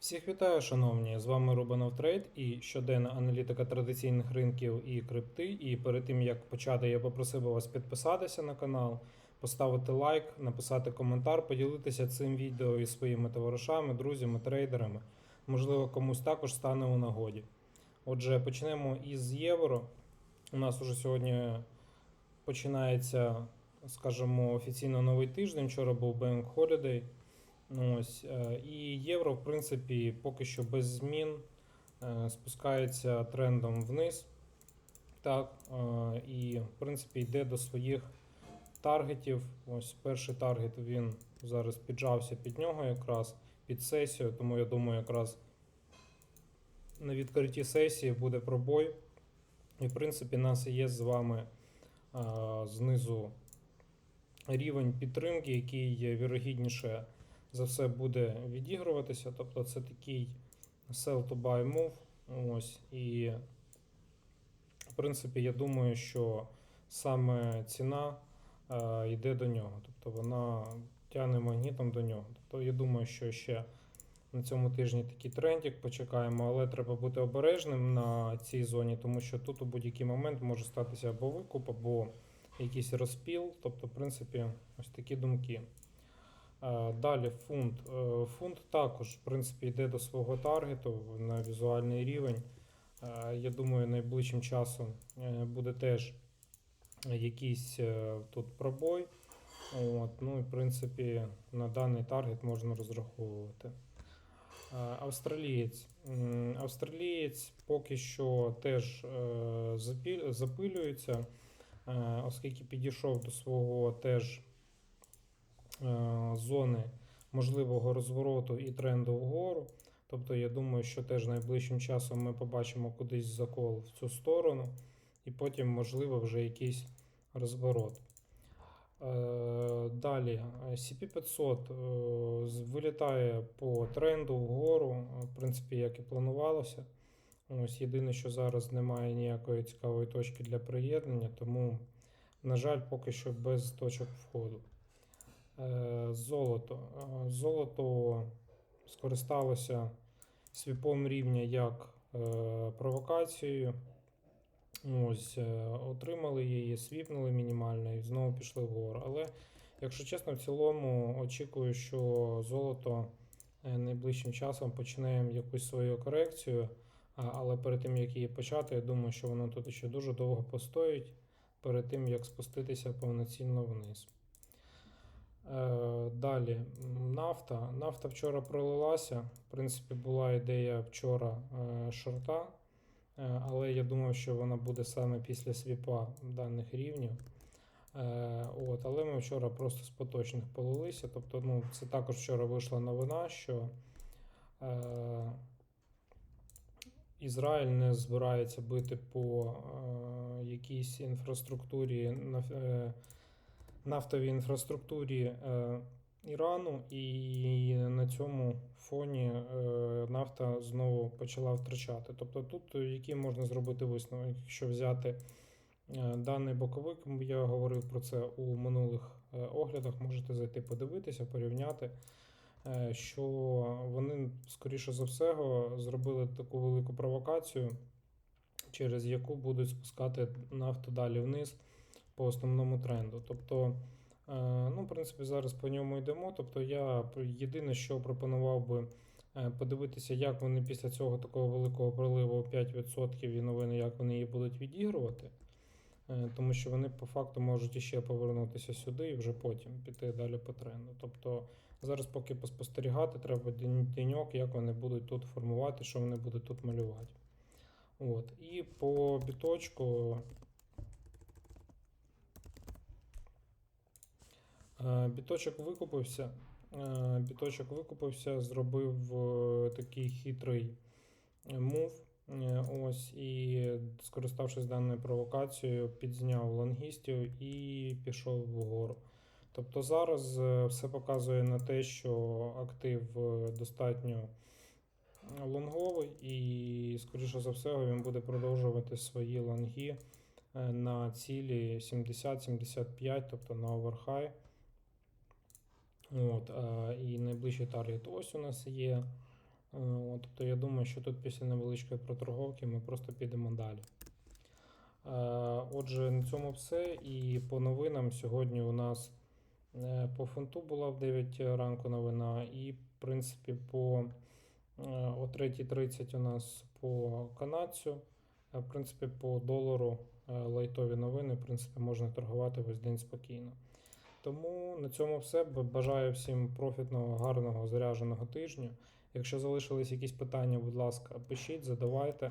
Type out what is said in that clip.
Всіх вітаю, шановні! З вами Рубанов Трейд і щоденна аналітика традиційних ринків і крипти. І перед тим як почати, я попросив вас підписатися на канал, поставити лайк, написати коментар, поділитися цим відео із своїми товаришами, друзями, трейдерами. Можливо, комусь також стане у нагоді. Отже, почнемо із євро. У нас уже сьогодні починається, скажімо, офіційно новий тиждень. Вчора був Bank Holiday. Ну, Ось, е, і євро, в принципі, поки що без змін е, спускається трендом вниз. Так, е, і, в принципі, йде до своїх таргетів. Ось перший таргет він зараз піджався під нього якраз під сесію, тому я думаю, якраз на відкритті сесії буде пробой. І, в принципі, нас є з вами знизу рівень підтримки, який є вірогідніше за все буде відігруватися. Тобто це такий sell to buy move. Ось, і, в принципі, я думаю, що саме ціна е, йде до нього. Тобто вона тягне магнітом до нього. Тобто я думаю, що ще на цьому тижні такий трендик почекаємо, але треба бути обережним на цій зоні, тому що тут у будь-який момент може статися або викуп, або якийсь розпіл. Тобто, в принципі, ось такі думки. Е, Далі фунт. Е, Фунт також, в принципі, йде до свого таргету на візуальний рівень. Е, Я думаю, найближчим часом буде теж якийсь тут пробой. От, ну і в принципі на даний таргет можна розраховувати. Австралієць. Австралієць поки що теж запилюється, оскільки підійшов до свого теж зони можливого розвороту і тренду вгору. Тобто, я думаю, що теж найближчим часом ми побачимо кудись закол в цю сторону, і потім, можливо, вже якийсь розворот. Е, Далі CP500 е, вилітає по тренду вгору, е, в принципі, як і планувалося. Ось єдине, що зараз немає ніякої цікавої точки для приєднання, тому, на жаль, поки що без точок входу. Золото. Золото скористалося свіпом рівня як е, провокацією. Ось, е, отримали її, свіпнули мінімально і знову пішли вгору. Але, якщо чесно, в цілому очікую, що золото е, найближчим часом почне якусь свою корекцію. Але перед тим, як її почати, я думаю, що воно тут ще дуже довго постоїть перед тим, як спуститися повноцінно вниз. Е, Далі нафта. Нафта вчора пролилася. В принципі, була ідея вчора е, шорта, е, але я думав, що вона буде саме після свіпа даних рівнів. От, але ми вчора просто з поточних полилися. Тобто, ну, це також вчора вийшла новина, що е, Ізраїль не збирається бити по е, якійсь інфраструктурі наф- е, нафтовій інфраструктурі е, Ірану, і на цьому фоні е, нафта знову почала втрачати. Тобто тут е, який можна зробити висновок, якщо взяти даний боковик, я говорив про це у минулих оглядах, можете зайти подивитися, порівняти. Що вони, скоріше за все, зробили таку велику провокацію, через яку будуть спускати нафту далі вниз по основному тренду. Тобто, е, ну, в принципі, зараз по ньому йдемо. Тобто, я єдине, що пропонував би е, подивитися, як вони після цього такого великого проливу 5% і новини, як вони її будуть відігрувати. Е, Тому що вони по факту можуть іще повернутися сюди і вже потім піти далі по тренду. Тобто зараз, поки поспостерігати, треба день- деньок, як вони будуть тут формувати, що вони будуть тут малювати. От. І по біточку Біточок викупився. Е, Біточок викупився, зробив е, такий хитрий е, мув. Е, Ось, і скориставшись даною провокацією, підзняв лонгістів і пішов вгору. Тобто зараз е, все показує на те, що актив е, достатньо лонговий, і, скоріше за все, він буде продовжувати свої лонги е, на цілі 70-75, тобто на оверхай. От, і найближчий таргет ось у нас є. Е, От, тобто я думаю, що тут після невеличкої проторговки ми просто підемо далі. Е, Отже, на цьому все. І по новинам сьогодні у нас е, по фунту була в 9 ранку новина, і, в принципі, по е, о 3.30 у нас по канадцю. А, В принципі, по долару е, лайтові новини, в принципі, можна торгувати весь день спокійно. Тому на цьому все. Бажаю всім профітного, гарного, зарядженого тижня. Якщо залишились якісь питання, будь ласка, пишіть, задавайте.